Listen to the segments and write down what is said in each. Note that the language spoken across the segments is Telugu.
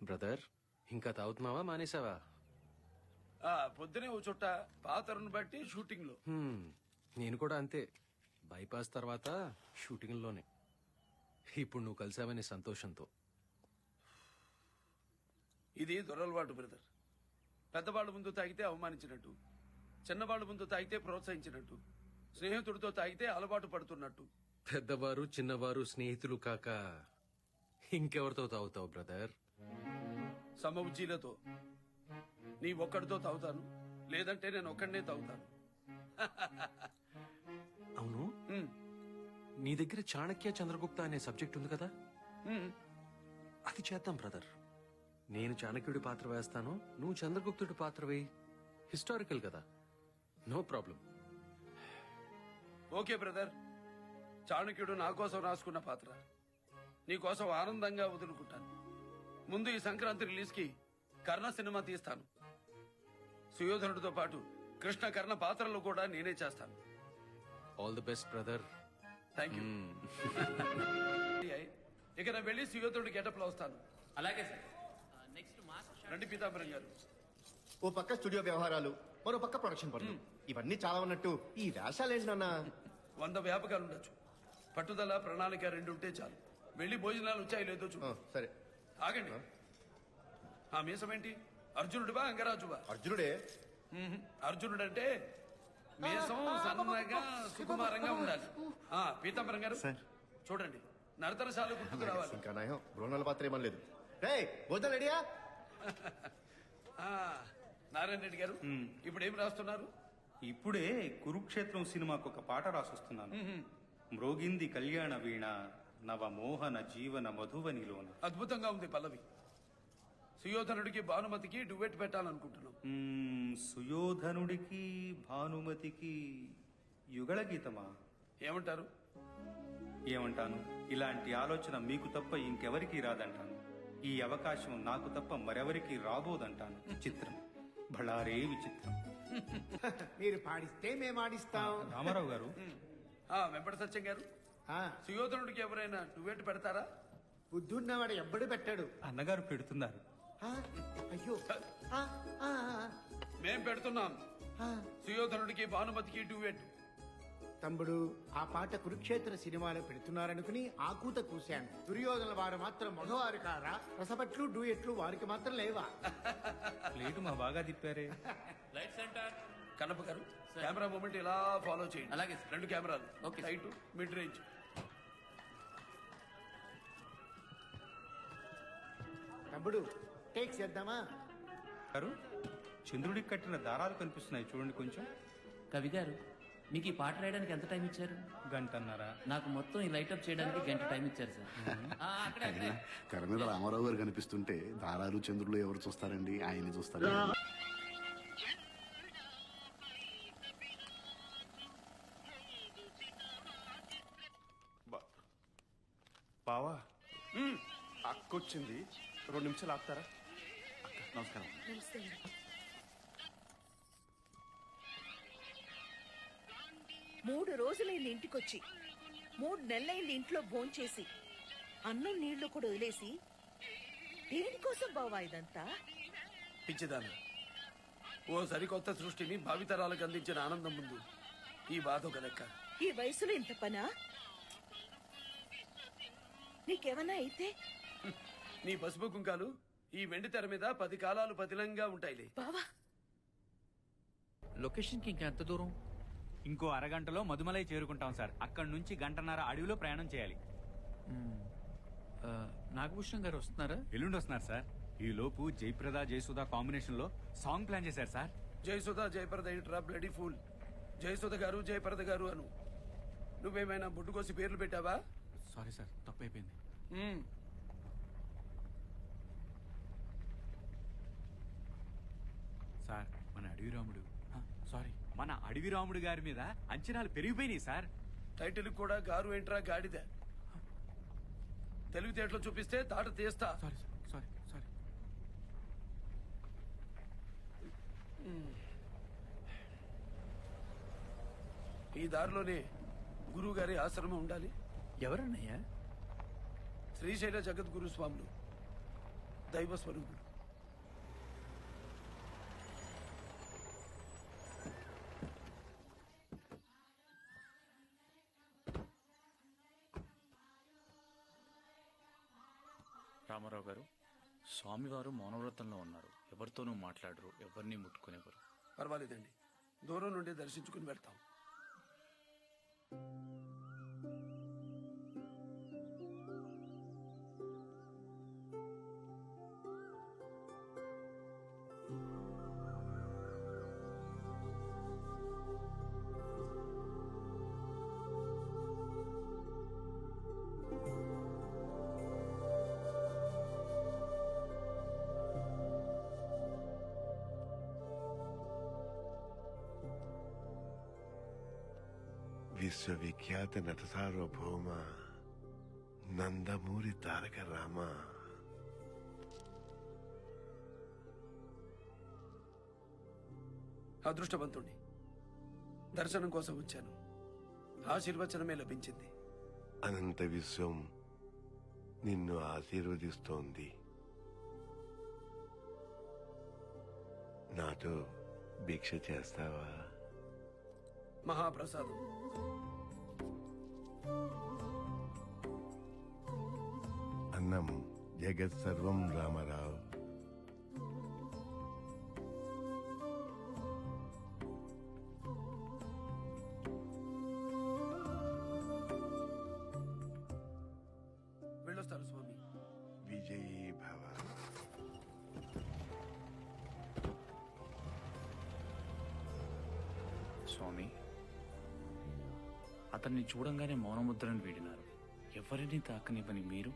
బ్రదర్ ఇంకా తాగుతున్నావా? మానేసావా ఆ పొద్దునే ఓ చుట్ట పాతరును బట్టి షూటింగ్లో హ్మ్, నేను కూడా అంతే. బైపాస్ తర్వాత షూటింగ్లోనే. ఇప్పుడు నువ్వు కలిసావనే సంతోషంతో. ఇది దొరలవాటు బ్రదర్. పెద్దవాళ్ళ ముందు తాగితే అవమానించినట్టు చిన్నవాళ్ళ ముందు తాగితే ప్రోత్సహించినట్టు స్నేహితుడితో తాగితే అలవాటు పడుతున్నట్టు. పెద్దవారు చిన్నవారు స్నేహితులు కాక ఇంకెవరితో తాగుతావు బ్రదర్? సమవుజ్జీలతో నీ ఒక్కడితో తాగుతాను లేదంటే నేను ఒక్కడనే తాగుతాను. అవును? నీ దగ్గర చాణక్య చంద్రగుప్త అనే సబ్జెక్ట్ ఉంది కదా. అది చేద్దాం బ్రదర్. నేను చాణక్యుడి పాత్ర వేస్తాను నువ్వు చంద్రగుప్తుడి పాత్ర వేయి. హిస్టారికల్ కదా. No problem. Okay brother. చాణక్యుడు నా కోసం రాసుకున్న పాత్ర. నీ కోసం ఆనందంగా వదులుకుంటాను. ముందు ఈ సంక్రాంతి రిలీజ్కి కర్ణ సినిమా తీస్తాను. సుయోధనుడితో పాటు కృష్ణ కర్ణ పాత్రలు కూడా నేనే చేస్తాను. All the best brother thank you ఇక నేను వెళ్ళి సుయోధనుడి గెటప్లో వస్తాను. అలాగే సార్. నెక్స్ట్ మాస్ రండి పీతాంబరం గారు. ఓ పక్క స్టూడియో వ్యవహారాలు మరో పక్క ప్రొడక్షన్ పనులు. ఇవన్నీ చాలా ఉన్నట్టు ఈ వేషాలు ఏంటన్నా వంద వ్యాపకాలు ఉండొచ్చు. పట్టుదల ప్రణాళిక రెండు ఉంటే చాలు. వెళ్ళి భోజనాలు వచ్చాయి లేదో చూడు. సరే. ఆగండి ఆ మీసం ఏంటి అర్జునుడివా అంగరాజువా అర్జునుడే. అర్జునుడు అంటే మీసం సన్నగా సుకుమారంగా ఉండాలి ఆ పీతాంబరం గారు సార్. చూడండి నరతరశాలు గుర్తుకు రావాలి ఇంకా నయం బృహణాల పాత్ర ఏమని లేదు రే భోజనం రెడీయా ఆ, నారాయణ రెడ్డి గారు ఇప్పుడు ఏం రాస్తున్నారు ఇప్పుడే కురుక్షేత్రం సినిమాకు ఒక పాట రాసొస్తున్నాను మ్రోగింది కళ్యాణ వీణ నవ మోహన జీవన మధువనిలోన. అద్భుతంగా ఉంది పల్లవి. సుయోధనుడికి భానుమతికి డువెట్ పెట్టాలనుకుంటున్నాం. మ్మ్, సుయోధనుడికి భానుమతికి యుగళ గీతమా ఏమంటారు? ఏమంటాను? ఇలాంటి ఆలోచన మీకు తప్ప ఇంకెవరికీ రాదంటాను. ఈ అవకాశం నాకు తప్ప మరెవరికి రాబోదంటాను. చిత్రం బళారే విచిత్రం. మీరు పాడిస్తే మేము ఆడిస్తాం రామారావు గారు? ఆ వెంపటి సత్యం గారు? సుయోధనుడికి ఎవరైనా డువెట్ పెడతారా? బుద్ధున్నవాడు ఎవ్వడు పెట్టాడు. అన్నగారు పెడుతున్నారు. ఆ, అయ్యో. ఆ, ఆ, మేం పెడుతున్నాం. ఆ. సుయోధనుడికి భానుమతికి డువెట్ తమ్ముడు ఆ పాట కురుక్షేత్ర సినిమాలో పెడుతున్నారనుకుని ఆకూత కూశాను. దుర్యోధన వారు మాత్రం మగవారు కారా రసపట్లు డూయట్లు వారికి మాత్రం లేవా? ప్లేటు మా బాగా తిప్పారే. లైట్ సెంటర్ కన్నప్ప గారు కెమెరా మూమెంట్ ఇలా ఫాలో చేయండి. అలాగే. రెండు కెమెరాలు. ఓకే. లైట్ మిడ్ రేంజ్ తమ్ముడు టేక్ చేద్దామా? గారు చంద్రుడికి కట్టిన దారాలు కనిపిస్తున్నాయి చూడండి కొంచెం. కవి గారు మీకు ఈ పాట రాయడానికి ఎంత టైం ఇచ్చారు? గంటన్నర. నాకు మొత్తం ఈ లైట్ అప్ చేయడానికి గంట టైం ఇచ్చారు సార్. ఆ, అక్కడే అక్కడే. తెర మీద రామారావు గారు కనిపిస్తుంటే దారాలు చంద్రులు ఎవరు చూస్తారండి? ఆయన చూస్తారు? బావా. అక్కొచ్చింది. రెండు నిమిషాలు ఆపుతారా? అక్క నమస్కారం. మూడు రోజులైంది ఇంటికొచ్చి. మూడు నెలలైంది ఇంట్లో భోంచేసి. అన్నం నీళ్ళు కూడా వదిలేసి. దేనికోసం బావా ఇదంతా? పిచ్చిదాన్ని ఓ సరికొత్త సృష్టిని భావితరాలకు అందించిన ఆనందం ముందు ఈ బాధ ఒక లెక్క. ఈ వయసులో ఇంత పనా? నీకేమన్నా అయితే? నీ పసుపు కుంకాలు ఈ వెండి తెర మీద పది కాలాలు పతిలంగా ఉంటాయిలే. బావా. లొకేషన్కి ఇంకా ఎంత దూరం? ఇంకో అరగంటలో మధుమలై చేరుకుంటాం సార్. అక్కడి నుంచి గంటన్నర అడవిలో ప్రయాణం చేయాలి. నాగభూషణం గారు వస్తున్నారా? ఎల్లుండి వస్తున్నారు సార్. ఈ లోపు జయప్రద జయసుధ కాంబినేషన్లో సాంగ్ ప్లాన్ చేశారు సార్. జయసుధ జయప్రద ఏంట్రా బ్లడీ ఫూల్? జయసుధ గారు జయప్రద గారు అను. నువ్వేమైనా బుడ్డుకోసి పేర్లు పెట్టావా? సారీ సార్ తప్పైపోయింది మ్మ్. సార్ మన అడవి రాముడు సారీ మన అడవి రాముడు గారి మీద అంచనాలు పెరిగిపోయినాయి సార్. టైటిల్ కూడా గారు ఏంట్రా గాడిద? తెలివితేటలు చూపిస్తే తాట తీస్తా. Sorry sir sorry sorry. ఈ దారిలోనే గురువు గారి ఆశ్రమం ఉండాలి. ఎవరన్నయ్యా? శ్రీశైల జగద్గురు స్వాములు. దైవ స్వరూపుడు రామారావు గారు స్వామివారు మౌనవ్రతంలో ఉన్నారు. ఎవరితోనూ మాట్లాడరు ఎవరిని ముట్టుకునేవారు. పర్వాలేదండి. దూరం నుండి దర్శించుకుని వెళ్తాం. విశ్వవిఖ్యాత నట సార్వభౌమ నందమూరి తారక రామ. అదృష్టవంతుణ్ణి. దర్శనం కోసం వచ్చాను. ఆశీర్వచనమే లభించింది. అనంత విశ్వం నిన్ను ఆశీర్వదిస్తోంది. నాతో భిక్ష చేస్తావా? మహాప్రసాదం. అన్నం జగత్ సర్వం రామరావు. వెళ్ళొస్తాను స్వామి. విజయీ భవ. స్వామి అతన్ని చూడంగానే మౌనముద్రను వీడినారు. ఎవరిని తాకనివ్వని మీరు?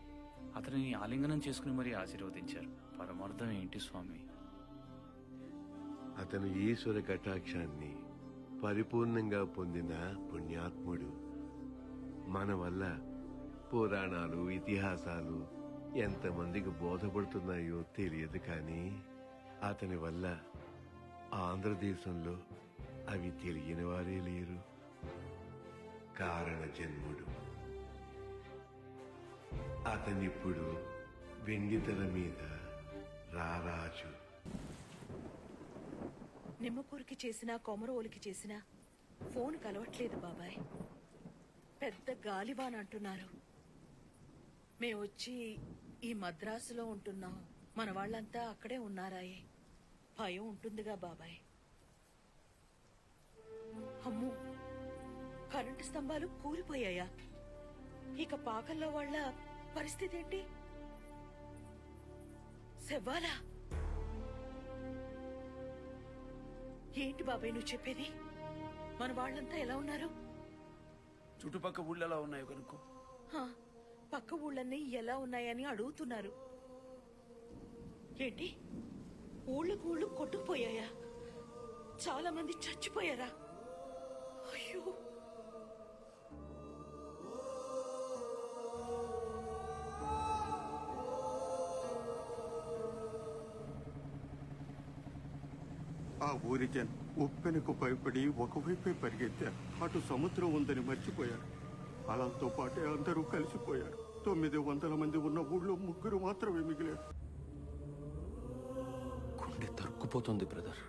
అతనిని ఆలింగనం చేసుకుని మరీ ఆశీర్వదించారు. పరమార్థం ఏంటి స్వామి? అతను ఈశ్వర కటాక్షాన్ని పరిపూర్ణంగా పొందిన పుణ్యాత్ముడు. మన వల్ల పురాణాలు ఇతిహాసాలు ఎంతమందికి బోధపడుతున్నాయో తెలియదు కానీ అతని వల్ల ఆంధ్రదేశంలో అవి తెలియని వారే లేరు. కారణ జన్ముడు అతనిప్పుడు వెండితెర మీద రారాజు. నిమ్మకూరికి చేసినా కొమరవోలికి చేసినా ఫోన్ కలవట్లేదు బాబాయ్. పెద్ద గాలివాన్ అంటున్నారు. మేమొచ్చి ఈ మద్రాసులో ఉంటున్నాం. మన వాళ్ళంతా అక్కడే ఉన్నారాయే. భయం ఉంటుందిగా బాబాయ్. అమ్ము కరెంటు స్తంభాలు కూలిపోయాయా? ఇక పాకల్లో వాళ్ళ పరిస్థితి ఏంటి? శవ్వాలా ఏంటి బాబాయ్ నువ్వు చెప్పేది? మన వాళ్ళంతా ఎలా ఉన్నారు? చుట్టుపక్క ఊళ్ళో ఎలా ఉన్నాయో కనుక్కో. హా, పక్క ఊళ్ళన్నీ ఎలా ఉన్నాయని అడుగుతున్నారు. ఏంటి? ఊళ్ళకు ఊళ్ళు కొట్టుకుపోయాయా? చాలా మంది చచ్చిపోయారా? ఆ ఊరి జన్ ఉప్పెనకు భయపడి ఒకవైపే పరిగెత్తారు అటు సముద్రం ఉందని మర్చిపోయారు. అలలతో పాటే అందరూ కలిసిపోయారు. తొమ్మిది వందల మంది ఉన్న ఊళ్ళో ముగ్గురు మాత్రమే మిగిలారు. గుండె తరుక్కుపోతుంది బ్రదర్.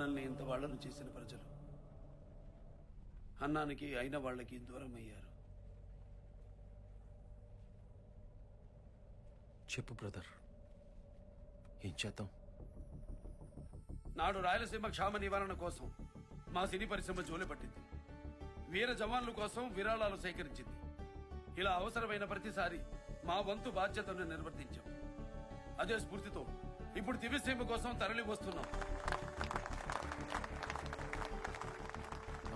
మనల్ని ఇంత వాళ్ళను చేసిన ప్రజలు. అన్నానికి అయిన వాళ్ళకి దూరం అయ్యారు. చెప్పు బ్రదర్. ఏం చేద్దాం? నాడు రాయలసీమ క్షామ నివారణ కోసం మా సినీ పరిశ్రమ జోలి పట్టింది. వీర జవాన్ల కోసం విరాళాలు సేకరించింది. ఇలా అవసరమైన ప్రతిసారి మా వంతు బాధ్యతను నిర్వర్తించాం. అదే స్ఫూర్తితో ఇప్పుడు దివ్యసీమ కోసం తరలి వస్తున్నాం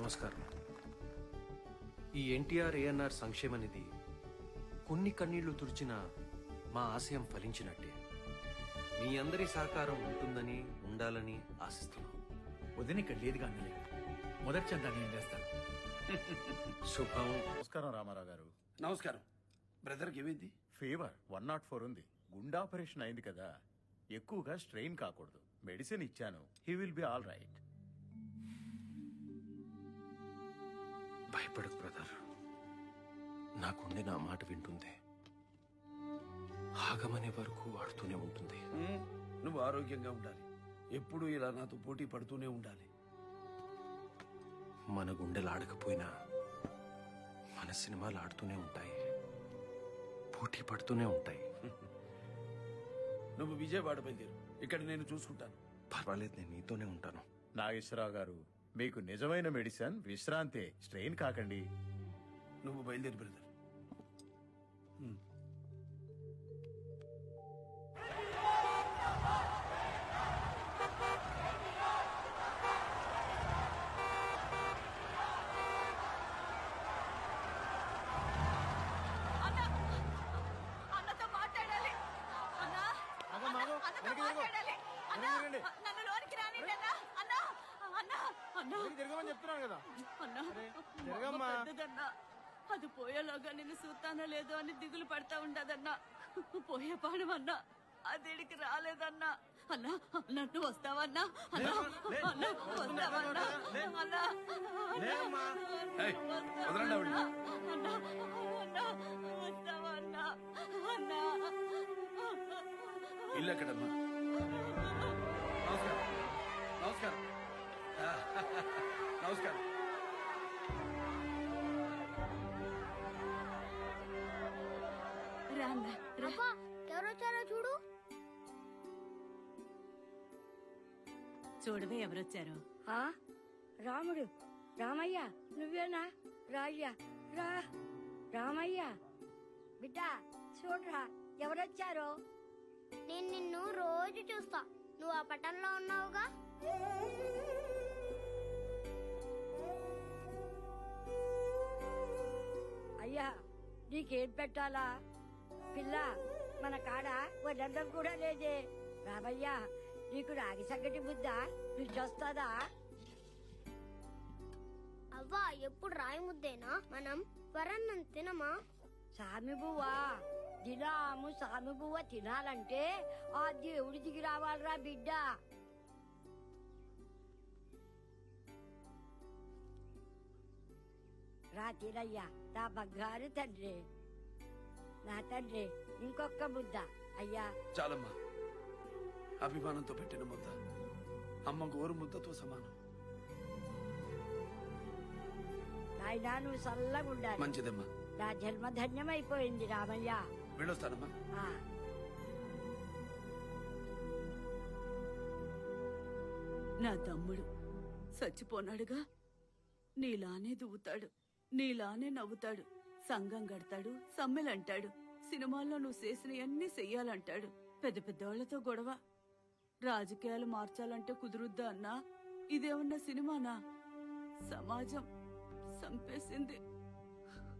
నమస్కారం. ఈ ఎన్టీఆర్ ఏఎన్ఆర్ సంక్షేమ నిధి కొన్ని కన్నీళ్ళు తుడిచిన మా ఆశయం ఫలించినట్టే. మీ అందరి సహకారం ఉంటుందని ఉండాలని ఆశిస్తున్నాం. వదిన ఇక్కడ లేదుగా అన్నయ్య మొదటి చందా నేను చేస్తాను. శుభం. నమస్కారం రామారావు గారు. నమస్కారం. బ్రదర్కి ఏమైంది? ఫీవర్ వన్ నాట్ ఫోర్ ఉంది. గుండె ఆపరేషన్ అయింది కదా. ఎక్కువగా స్ట్రెయిన్ కాకూడదు. మెడిసిన్ ఇచ్చాను. He will be all right. భయపడకు బ్రదర్. నా గుండె నా మాట వింటుంది ఆగమనే వరకు ఆడుతూనే ఉంటుంది. నువ్వు ఆరోగ్యంగా ఉండాలి. ఎప్పుడూ ఇలా నాతో పోటీ పడుతూనే ఉండాలి. మన గుండెలు ఆడకపోయినా మన సినిమాలు ఆడుతూనే ఉంటాయి. పోటీ పడుతూనే ఉంటాయి. నువ్వు విజయవాడ బయలుదేరు. ఇక్కడ నేను చూసుకుంటాను. పర్వాలేదు నేను నీతోనే ఉంటాను. నాగేశ్వరరావు గారు మీకు నిజమైన మెడిసిన్ విశ్రాంతే స్ట్రెయిన్ కాకండి. నువ్వు బయలుదేరి బ్రదర్. జరగమని చెప్తున్నాను కదా. అన్నా జరగమ్మా. మొహం పెద్దదన్నా అది పోయేలోగా నిన్ను చూస్తానో లేదో అని దిగులు పడతా ఉండదన్నా. పోయే పాడు అన్నా. అదిడికి రాలేదన్నా. అన్నా అన్నా నువ్వు వస్తావన్నా? అన్నా అన్నా వస్తావన్నా అన్నా ఏయ్, వదలండి ఆవిడ్ని. అన్నా అన్నా వస్తావన్నా? అన్నా. ఇల్లు ఎక్కడమ్మా? నమస్కారం. నమస్కారం. నమస్కారం. ఎవరొచ్చారో చూడు. చూడవే ఎవరొచ్చారో ఆ రాముడు రామయ్య నువ్వేనా? రాయ్యా రా. రామయ్య బిడ్డ చూడరా ఎవరొచ్చారో? నేను నిన్ను రోజు చూస్తా. నువ్వు ఆ పట్టణంలో ఉన్నావుగా? అయ్యా నీకేం పెట్టాలా? పిల్ల మన కాడ వదండం కూడా లేదే. రామయ్య నీకు రాగి సంగటి బుద్ధ రుచొస్తుందా అవ్వా ఎప్పుడు రాయి ముద్దేనా? మనం వరన్నం తినమా? సామి బువ్వా దినాము సామి బువ్వ తినాలంటే ఆ దేవుడి దిగి రావాలిరా బిడ్డ. రా తినయ్యా నా బంగారు తండ్రి. నా తండ్రి ఇంకొక ముద్ద. అయ్యా. చాలమ్మా. అభిమానంతో పెట్టిన ముద్ద. అమ్మ గోరు ముద్దతో సమానం. నాయనా నువ్వు చల్లగా ఉండాలి. మంచిదమ్మా. నా జన్మ ధన్యమైపోయింది రామయ్య. వెళ్ళొస్తానమ్మా. ఆ, నా తమ్ముడు చచ్చిపోనాడుగా. నీలానే దువ్వుతాడు నీలానే నవ్వుతాడు సంఘం గడతాడు సమ్మెలంటాడు సినిమాల్లో నువ్వు చేసినవన్నీ చెయ్యాలంటాడు. పెద్ద పెద్దవాళ్ళతో గొడవ. రాజకీయాలు మార్చాలంటే కుదురుద్దా అన్నా? ఇదేమన్నా సినిమానా? సమాజం సంపేసింది.